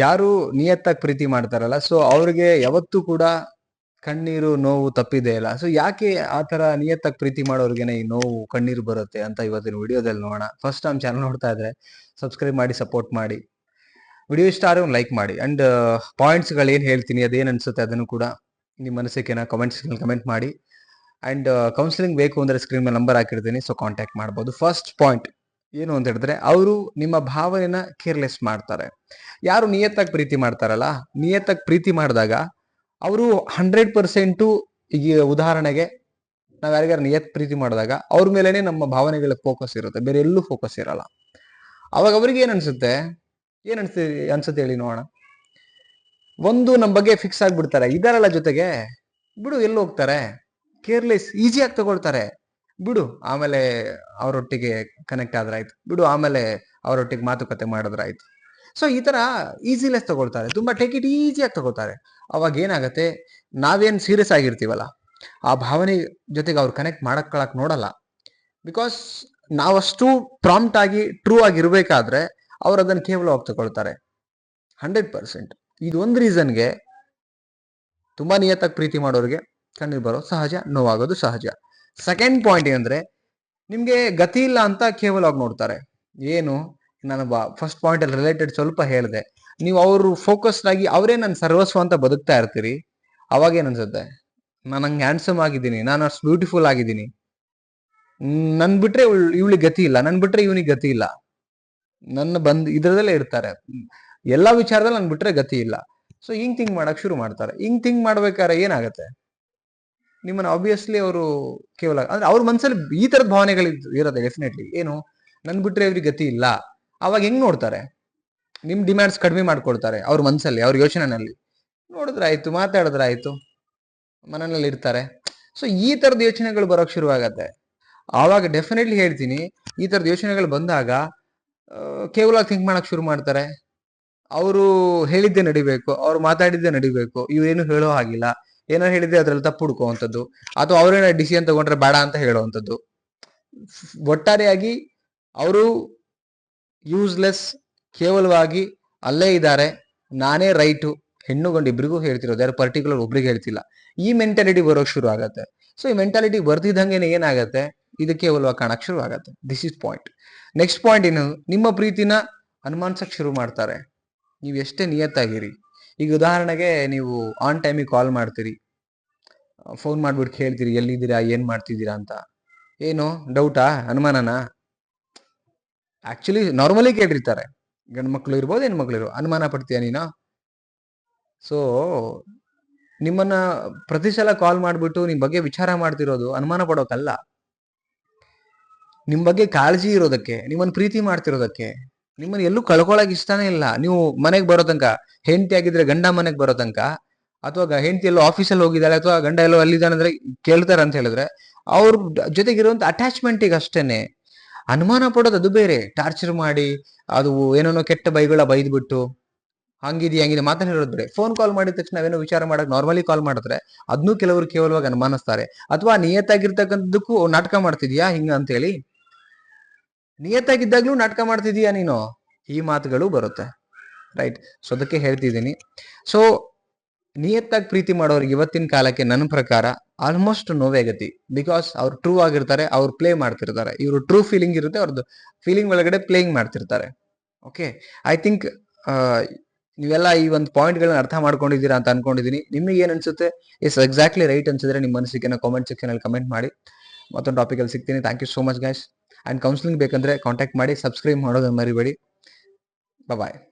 ಯಾರು ನಿಯತ್ತಾಗಿ ಪ್ರೀತಿ ಮಾಡ್ತಾರಲ್ಲ ಸೊ ಅವ್ರಿಗೆ ಯಾವತ್ತೂ ಕೂಡ ಕಣ್ಣೀರು, ನೋವು ತಪ್ಪಿದೆ ಇಲ್ಲ. ಸೊ ಯಾಕೆ ಆ ತರ ನಿಯತ್ತಾಗಿ ಪ್ರೀತಿ ಮಾಡೋರ್ಗೆನೆ ಈ ನೋವು, ಕಣ್ಣೀರು ಬರುತ್ತೆ ಅಂತ ಇವತ್ತಿನ ವಿಡಿಯೋದಲ್ಲಿ ನೋಡೋಣ. ಫಸ್ಟ್ ಟೈಮ್ ಚಾನಲ್ ನೋಡ್ತಾ ಇದ್ರೆ ಸಬ್ಸ್ಕ್ರೈಬ್ ಮಾಡಿ ಸಪೋರ್ಟ್ ಮಾಡಿ. ವಿಡಿಯೋ ಇಷ್ಟ ಆದ್ರೆ ಲೈಕ್ ಮಾಡಿ. ಅಂಡ್ ಪಾಯಿಂಟ್ಸ್ಗಳು ಏನು ಹೇಳ್ತೀನಿ, ಅದೇನು ಅನ್ಸುತ್ತೆ ಅದನ್ನು ಕೂಡ ನಿಮ್ಮ ಮನಸ್ಸಿಗೆ ಕಮೆಂಟ್ಸ್ ಕಮೆಂಟ್ ಮಾಡಿ. ಅಂಡ್ ಕೌನ್ಸಿಲಿಂಗ್ ಬೇಕು ಅಂದ್ರೆ ಸ್ಕ್ರೀನ್ ಮೇಲೆ ನಂಬರ್ ಹಾಕಿರ್ತೀನಿ ಸೊ ಕಾಂಟ್ಯಾಕ್ಟ್ ಮಾಡ್ಬೋದು. ಫಸ್ಟ್ ಪಾಯಿಂಟ್ ಏನು ಅಂತ ಹೇಳಿದ್ರೆ, ಅವರು ನಿಮ್ಮ ಭಾವನೆನ ಕೇರ್ಲೆಸ್ ಮಾಡ್ತಾರೆ. ಯಾರು ನಿಯತ್ತಾಗಿ ಪ್ರೀತಿ ಮಾಡ್ತಾರಲ್ಲ, ನಿಯತ್ತಾಗಿ ಪ್ರೀತಿ ಮಾಡಿದಾಗ ಅವರು ಹಂಡ್ರೆಡ್ ಪರ್ಸೆಂಟು ಈಗ ಉದಾಹರಣೆಗೆ ನಾವು ಯಾರಿಗಾರು ನಿಯತ್ ಪ್ರೀತಿ ಮಾಡಿದಾಗ ಅವ್ರ ಮೇಲೇನೆ ನಮ್ಮ ಭಾವನೆಗಳ ಫೋಕಸ್ ಇರುತ್ತೆ, ಬೇರೆ ಎಲ್ಲೂ ಫೋಕಸ್ ಇರಲ್ಲ. ಅವಾಗ ಅವ್ರಿಗೆ ಏನ್ ಅನ್ಸುತ್ತೆ ಏನ್ ಅನ್ಸುತ್ತೆ ಅನ್ಸುತ್ತೆ ಹೇಳಿ ನೋಡೋಣ. ಒಂದು ನಮ್ಮ ಬಗ್ಗೆ ಫಿಕ್ಸ್ ಆಗ್ಬಿಡ್ತಾರೆ, ಇದರಲ್ಲ ಜೊತೆಗೆ ಬಿಡು ಎಲ್ಲಿ ಹೋಗ್ತಾರೆ ಕೇರ್ಲೆಸ್ ಈಸಿಯಾಗಿ ತಗೊಳ್ತಾರೆ. ಬಿಡು, ಆಮೇಲೆ ಅವರೊಟ್ಟಿಗೆ ಕನೆಕ್ಟ್ ಆದ್ರಾಯ್ತು. ಬಿಡು, ಆಮೇಲೆ ಅವರೊಟ್ಟಿಗೆ ಮಾತುಕತೆ ಮಾಡಿದ್ರಾಯ್ತು. ಸೊ ಈ ತರ ಈಸಿಲೆಸ್ ತಗೊಳ್ತಾರೆ. ತುಂಬಾ ಟೇಕ್ ಇಟ್ ಈಸಿಯಾಗಿ ತಗೋತಾರೆ ಅವಾಗ ಏನಾಗತ್ತೆ, ನಾವೇನ್ ಸೀರಿಯಸ್ ಆಗಿರ್ತೀವಲ್ಲ, ಆ ಭಾವನೆ ಜೊತೆಗೆ ಅವ್ರು ಕನೆಕ್ಟ್ ಮಾಡಕ್ಕೊಳಕ್ ನೋಡಲ್ಲ. ಬಿಕಾಸ್ ನಾವಷ್ಟು ಪ್ರಾಂಪ್ಟ್ ಆಗಿ ಟ್ರೂ ಆಗಿರ್ಬೇಕಾದ್ರೆ ಅವ್ರು ಅದನ್ನ ಕೇವಲವಾಗಿ ತಗೊಳ್ತಾರೆ. ಹಂಡ್ರೆಡ್ ಪರ್ಸೆಂಟ್ ಇದೊಂದು ರೀಸನ್ಗೆ ತುಂಬಾ ನಿಯತ್ತಾಗಿ ಪ್ರೀತಿ ಮಾಡೋರಿಗೆ ಕಣ್ಣೀರು ಬರೋ ಸಹಜ, ನೋವಾಗೋದು ಸಹಜ. ಸೆಕೆಂಡ್ ಪಾಯಿಂಟ್ ಏನಂದ್ರೆ, ನಿಮ್ಗೆ ಗತಿ ಇಲ್ಲ ಅಂತ ಕೇವಲವಾಗಿ ನೋಡ್ತಾರೆ. ಏನು? ನಾನು ಫಸ್ಟ್ ಪಾಯಿಂಟ್ ಅಲ್ಲಿ ರಿಲೇಟೆಡ್ ಸ್ವಲ್ಪ ಹೇಳಿದೆ. ನೀವು ಅವರು ಫೋಕಸ್ಡ್ ಆಗಿ ಅವರೇ ನನ್ನ ಸರ್ವಸ್ವ ಅಂತ ಬದುಕ್ತಾ ಇರ್ತೀರಿ. ಅವಾಗ ಏನ್ ಅನ್ಸುತ್ತೆ ನಾನು ಹಂಗೆ ಹ್ಯಾಂಡ್ಸಮ್ ಆಗಿದ್ದೀನಿ, ನಾನು ಅಷ್ಟು ಬ್ಯೂಟಿಫುಲ್ ಆಗಿದ್ದೀನಿ. ನನ್ ಬಿಟ್ರೆ ಇವಳಿಗೆ ಗತಿ ಇಲ್ಲ. ನನ್ ಬಿಟ್ರೆ ಇವನಿಗೆ ಗತಿ ಇಲ್ಲ. ನನ್ನ ಬಂದ್, ಇದ್ರದಲ್ಲೇ ಇರ್ತಾರೆ. ಎಲ್ಲಾ ವಿಚಾರದಲ್ಲಿ ನನ್ ಬಿಟ್ರೆ ಗತಿ ಇಲ್ಲ. ಸೊ ಹಿಂಗ್ ಥಿಂಕ್ ಮಾಡಕ್ ಶುರು ಮಾಡ್ತಾರೆ. ಹಿಂಗ್ ಥಿಂಕ್ ಮಾಡ್ಬೇಕಾದ್ರೆ ಏನಾಗತ್ತೆ? ನಿಮ್ಮನ್ನ ಆಬ್ವಿಯಸ್ಲಿ ಅವರು ಕೇವಲ, ಅಂದ್ರೆ ಅವ್ರ ಮನ್ಸಲ್ಲಿ ಈ ತರದ ಭಾವನೆಗಳು ಇರುತ್ತೆ ಡೆಫಿನೆಟ್ಲಿ ಏನು? ನನ್ ಬಿಟ್ರೆ ಇವ್ರಿಗೆ ಗತಿ ಇಲ್ಲ. ಅವಾಗ ಹೆಂಗ್ ನೋಡ್ತಾರೆ? ನಿಮ್ ಡಿಮ್ಯಾಂಡ್ಸ್ ಕಡಿಮೆ ಮಾಡ್ಕೊಳ್ತಾರೆ ಅವ್ರ ಮನ್ಸಲ್ಲಿ, ಅವ್ರ ಯೋಚನೆನಲ್ಲಿ. ಮಾತಾಡಿದ್ರೆ ಮಾತಾಡಿದ್ರಾಯ್ತು ಮನೆಯಲ್ಲಿ ಇರ್ತಾರೆ. ಸೊ ಈ ತರದ ಯೋಚನೆಗಳು ಬರೋಕ್ ಶುರುವಾಗತ್ತೆ. ಆವಾಗ ಡೆಫಿನೆಟ್ಲಿ ಹೇಳ್ತೀನಿ, ಈ ತರದ ಯೋಚನೆಗಳು ಬಂದಾಗ ಕೇವಲ ಥಿಂಕ್ ಮಾಡಕ್ ಶುರು ಮಾಡ್ತಾರೆ. ಅವರು ಹೇಳಿದ್ದೆ ನಡಿಬೇಕು, ಅವ್ರು ಮಾತಾಡಿದ್ದೆ ನಡಿಬೇಕು ಇವ್ರೇನು ಹೇಳೋ ಹಾಗಿಲ್ಲ. ಏನೋ ಹೇಳಿದ್ರೆ ಅದ್ರಲ್ಲಿ ತಪ್ಪು ಹುಡುಕುವಂಥದ್ದು. ಅಥವಾ ಅವರೇನ ಡಿಸಿಷನ್ ತಗೊಂಡ್ರೆ ಬೇಡ ಅಂತ ಹೇಳುವಂಥದ್ದು. ಒಟ್ಟಾರೆಯಾಗಿ ಅವರು ಯೂಸ್ಲೆಸ್ ಕೇವಲವಾಗಿ ಅಲ್ಲೇ ಇದ್ದಾರೆ. ನಾನೇ ರೈಟು. ಹೆಣ್ಣು ಗಂಡು ಇಬ್ರಿಗೂ ಹೇಳ್ತಿರೋದು. ಯಾರು ಪರ್ಟಿಕ್ಯುಲರ್ ಒಬ್ರಿಗೆ ಹೇಳ್ತಿಲ್ಲ. ಈ ಮೆಂಟಾಲಿಟಿ ಬರೋಕ್ ಶುರು ಆಗತ್ತೆ. ಸೊ ಈ ಮೆಂಟಾಲಿಟಿ ಬರ್ತಿದ್ದಂಗೆನೆ ಏನಾಗತ್ತೆ? ಇದು ಕೇವಲವಾಗಿ ಕಾಣಕ್ ಶುರು ಆಗತ್ತೆ. This is point next point ಏನು? ನಿಮ್ಮ ಪ್ರೀತಿನ ಅನುಮಾನಿಸಕ್ ಶುರು ಮಾಡ್ತಾರೆ. ನೀವು ಎಷ್ಟೇ ನಿಯತ್ತಾಗಿರಿ. ಈಗ ಉದಾಹರಣೆಗೆ ನೀವು ಆನ್ ಟೈಮಿಗೆ ಕಾಲ್ ಮಾಡ್ತೀರಿ. ಫೋನ್ ಮಾಡ್ಬಿಟ್ಟು ಕೇಳ್ತೀರಿ, ಎಲ್ಲಿದ್ದೀರಾ, ಏನು ಮಾಡ್ತಿದ್ದೀರಾ ಅಂತ. ಏನು? ಡೌಟಾ ಅನುಮಾನನಾ? ಆಕ್ಚುಲಿ ನಾರ್ಮಲಿ ಕೇಳಿರ್ತಾರೆ ಗಂಡು ಮಕ್ಳು ಇರ್ಬೋದು ಹೆಣ್ಮಕ್ಳು ಇರೋ ಅನುಮಾನ ಪಡ್ತೀಯ ನೀನು? ಸೊ ನಿಮ್ಮನ್ನ ಪ್ರತಿ ಸಲ ಕಾಲ್ ಮಾಡ್ಬಿಟ್ಟು ನಿಮ್ಮ ಬಗ್ಗೆ ವಿಚಾರ ಮಾಡ್ತಿರೋದು ಅನುಮಾನ ಪಡೋಕಲ್ಲ. ನಿಮ್ಮ ಬಗ್ಗೆ ಕಾಳಜಿ ಇರೋದಕ್ಕೆ, ನಿಮ್ಮನ್ನು ಪ್ರೀತಿ ಮಾಡ್ತಿರೋದಕ್ಕೆ. ನಿಮ್ಮನ್ನ ಎಲ್ಲೂ ಕಳ್ಕೊಳಕ್ ಇಷ್ಟನೇ ಇಲ್ಲ. ನೀವು ಮನೆಗೆ ಬರೋ ತನಕ, ಹೆಂಡತಿ ಆಗಿದ್ರೆ ಗಂಡ ಮನೆಗೆ ಬರೋ ತನಕ, ಅಥವಾ ಹೆಂಡತಿ ಎಲ್ಲೋ ಆಫೀಸಲ್ಲಿ ಹೋಗಿದ್ದಾಳೆ ಅಥವಾ ಗಂಡ ಎಲ್ಲೋ ಅಲ್ಲಿದ್ದಾನೆ ಅಂದ್ರೆ ಕೇಳ್ತಾರೆ ಅಂತ ಹೇಳಿದ್ರೆ, ಅವ್ರ ಜೊತೆಗಿರುವಂತ ಅಟ್ಯಾಚ್ಮೆಂಟಿಗೆ ಅಷ್ಟೇನೆ. ಅನುಮಾನ ಪಡೋದು ಅದು ಬೇರೆ. ಟಾರ್ಚರ್ ಮಾಡಿ, ಅದು ಏನೇನೋ ಕೆಟ್ಟ ಬೈಗಳ ಬೈದ್ಬಿಟ್ಟು, ಹಂಗಿದಿ, ಹಂಗಿದೆ ಮಾತನಾಡೋದು ಬೇರೆ. ಫೋನ್ ಕಾಲ್ ಮಾಡಿದ ತಕ್ಷಣ ನಾವೇನೋ ವಿಚಾರ ಮಾಡಕ್ ನಾರ್ಮಲಿ ಕಾಲ್ ಮಾಡಿದ್ರೆ ಅದನ್ನೂ ಕೆಲವರು ಕೇವಲವಾಗಿ ಅನುಮಾನಿಸ್ತಾರೆ. ಅಥವಾ ನಿಯತ್ತಾಗಿರ್ತಕ್ಕಂಥದ್ದಕ್ಕೂ ನಾಟಕ ಮಾಡ್ತಿದ್ಯಾ, ಹಿಂಗ ಅಂತ ಹೇಳಿ ನಿಯತ್ತಾಗಿದ್ದಾಗ್ಲೂ ನಾಟಕ ಮಾಡ್ತಿದೀಯಾ ನೀನು? ಈ ಮಾತುಗಳು ಬರುತ್ತೆ. ರೈಟ್ ಸೊ ಅದಕ್ಕೆ ಹೇಳ್ತಿದ್ದೀನಿ. ಸೊ ನಿಯತ್ತಾಗಿ ಪ್ರೀತಿ ಮಾಡೋರಿಗೆ ಇವತ್ತಿನ ಕಾಲಕ್ಕೆ ನನ್ನ ಪ್ರಕಾರ ಆಲ್ಮೋಸ್ಟ್ ನೋವೇ ಗತಿ ಬಿಕಾಸ್ ಅವ್ರು ಟ್ರೂ ಆಗಿರ್ತಾರೆ, ಅವ್ರು ಪ್ಲೇ ಮಾಡ್ತಿರ್ತಾರೆ. ಇವರು ಟ್ರೂ ಫೀಲಿಂಗ್ ಇರುತ್ತೆ ಅವ್ರದ್ದು ಫೀಲಿಂಗ್ ಒಳಗಡೆ ಪ್ಲೇಯಿಂಗ್ ಮಾಡ್ತಿರ್ತಾರೆ. ಓಕೆ ಐ ಥಿಂಕ್ ನೀವೆಲ್ಲ ಈ ಒಂದು ಪಾಯಿಂಟ್ಗಳನ್ನ ಅರ್ಥ ಮಾಡ್ಕೊಂಡಿದ್ದೀರಾ ಅಂತ ಅನ್ಕೊಂಡಿದ್ದೀನಿ. ನಿಮಗೆ ಏನ್ ಅನ್ಸುತ್ತೆ? ಎಸ್ ಎಕ್ಸಾಕ್ಟ್ಲಿ ರೈಟ್ ಅನ್ಸಿದ್ರೆ ನಿಮ್ಮ ಮನಸ್ಸಿಗೆ ಕಾಮೆಂಟ್ ಸೆಕ್ಷನ್ ಅಲ್ಲಿ ಕಮೆಂಟ್ ಮಾಡಿ. ಮತ್ತೊಂದು ಟಾಪಿಕ್ ಅಲ್ಲಿ ಸಿಗ್ತೀನಿ. Thank you so much guys and counselling ಬೇಕಂದ್ರೆ ಕಾಂಟ್ಯಾಕ್ಟ್ ಮಾಡಿ ಸಬ್ಸ್ಕ್ರೈಬ್ ಮಾಡೋದನ್ನ ಮರಿಬೇಡಿ. ಬಾಯ್